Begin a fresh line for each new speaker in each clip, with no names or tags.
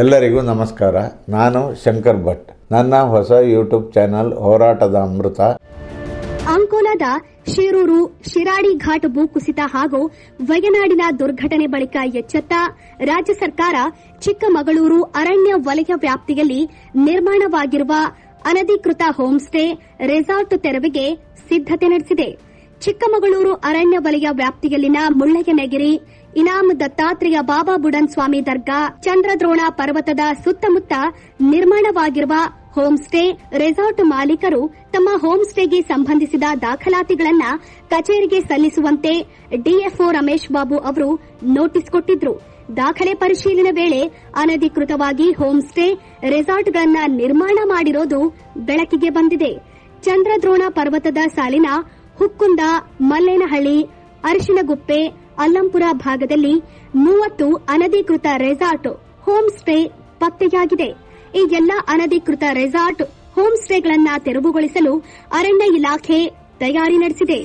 ಎಲ್ಲರಿಗೂ ನಮಸ್ಕಾರ. ನಾನು ಶಂಕರ್ ಭಟ್. ನನ್ನ ಹೊಸ ಯೂಟ್ಯೂಬ್ ಚಾನಲ್ ಹೋರಾಟದ ಅಮೃತ.
ಅಂಕೋಲಾದ ಶಿರೂರು, ಶಿರಾಡಿ ಘಾಟ್ ಭೂಕುಸಿತ ಹಾಗೂ ವಯನಾಡಿನ ದುರ್ಘಟನೆ ಬಳಿಕ ಎಚ್ಚೆತ್ತ ರಾಜ್ಯ ಸರ್ಕಾರ ಚಿಕ್ಕಮಗಳೂರು ಅರಣ್ಯ ವಲಯ ವ್ಯಾಪ್ತಿಯಲ್ಲಿ ನಿರ್ಮಾಣವಾಗಿರುವ ಅನಧಿಕೃತ ಹೋಂಸ್ಟೇ ರೆಸಾರ್ಟ್ ತೆರವಿಗೆ ಸಿದ್ದತೆ ನಡೆಸಿದೆ. ಚಿಕ್ಕಮಗಳೂರು ಅರಣ್ಯ ವಲಯ ವ್ಯಾಪ್ತಿಯಲ್ಲಿನ ಮುಳ್ಳಯ್ಯನಗಿರಿ, ಇನಾಮ್ ದತ್ತಾತ್ರೇಯ ಬಾಬಾ ಬುಡನ್ ಸ್ವಾಮಿ ದರ್ಗಾ, ಚಂದ್ರದ್ರೋಣ ಪರ್ವತದ ಸುತ್ತಮುತ್ತ ನಿರ್ಮಾಣವಾಗಿರುವ ಹೋಂಸ್ಟೇ ರೆಸಾರ್ಟ್ ಮಾಲೀಕರು ತಮ್ಮ ಹೋಂಸ್ಟೇಗೆ ಸಂಬಂಧಿಸಿದ ದಾಖಲಾತಿಗಳನ್ನು ಕಚೇರಿಗೆ ಸಲ್ಲಿಸುವಂತೆ ಡಿಎಫ್ಒ ರಮೇಶ್ ಬಾಬು ಅವರು ನೋಟಿಸ್ ಕೊಟ್ಟಿದ್ರು. ದಾಖಲೆ ಪರಿಶೀಲನೆ ವೇಳೆ ಅನಧಿಕೃತವಾಗಿ ಹೋಂಸ್ಟೇ ರೆಸಾರ್ಟ್ಗಳನ್ನ ನಿರ್ಮಾಣ ಮಾಡಿರೋದು ಬೆಳಕಿಗೆ ಬಂದಿದೆ. ಚಂದ್ರದ್ರೋಣ ಪರ್ವತದ ಸಾಲಿನ ಹುಕ್ಕುಂದ ಮಲ್ಲೇನಹಳ್ಳಿ, ಅರಿಶಿನಗುಪ್ಪೆ, ಅಲ್ಲಂಪುರ ಭಾಗದಲ್ಲಿ ಮೂವತ್ತು ಅನಧಿಕೃತ ರೆಸಾರ್ಟ್, ಹೋಮ್ ಸ್ಟೇ ಪತ್ತೆಯಾಗಿದೆ. ಈ ಎಲ್ಲಾ ಅನಧಿಕೃತ ರೆಸಾರ್ಟ್, ಹೋಮ್ ಸ್ಟೇಗಳನ್ನ ತೆರವುಗೊಳಿಸಲು ಅರಣ್ಯ ಇಲಾಖೆ ತಯಾರಿ ನಡೆಸಿದೆ.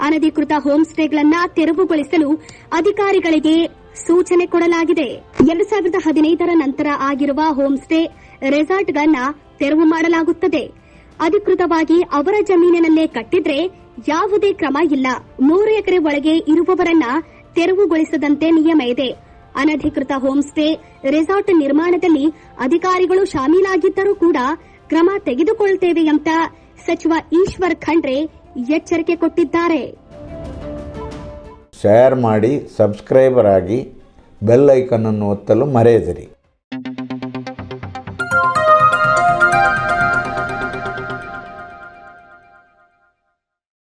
ಅನಧಿಕೃತ ಹೋಮ್ ಸ್ಟೇಗಳನ್ನ ತೆರವುಗೊಳಿಸಲು ಅಧಿಕಾರಿಗಳಿಗೆ ಸೂಚನೆ ಕೊಡಲಾಗಿದೆ. ಎರಡು ಸಾವಿರದ ಹದಿನೈದರ ನಂತರ ಆಗಿರುವ ಹೋಮ್ ಸ್ಟೇ ರೆಸಾರ್ಟ್ಗಳನ್ನ ತೆರವು ಮಾಡಲಾಗುತ್ತದೆ. ಅಧಿಕೃತವಾಗಿ ಅವರ ಜಮೀನಿನಲ್ಲೇ ಕಟ್ಟಿದ್ರೆ ಯಾವುದೇ ಕ್ರಮ ಇಲ್ಲ. ಮೂರು ಎಕರೆ ಒಳಗೆ ಇರುವವರನ್ನ ತೆರವುಗೊಳಿಸದಂತೆ ನಿಯಮ ಇದೆ. ಅನಧಿಕೃತ ಹೋಮ್ ಸ್ಟೇ, ರೆಸಾರ್ಟ್ ನಿರ್ಮಾಣದಲ್ಲಿ ಅಧಿಕಾರಿಗಳು ಶಾಮೀಲಾಗಿದ್ದರೂ ಕೂಡ ಕ್ರಮ ತೆಗೆದುಕೊಳ್ಳುತ್ತೇವೆ ಅಂತ ಸಚಿವ ಈಶ್ವರ್ ಖಂಡ್ರೆ ಎಚ್ಚರಿಕೆ ಕೊಟ್ಟಿದ್ದಾರೆ.
ಶೇರ್ ಮಾಡಿ ಸಬ್ಸ್ಕ್ರೈಬರ್ ಆಗಿ ಬೆಲ್ ಐಕನ್ ಅನ್ನು ಒತ್ತಲು ಮರೆಯದಿರಿ.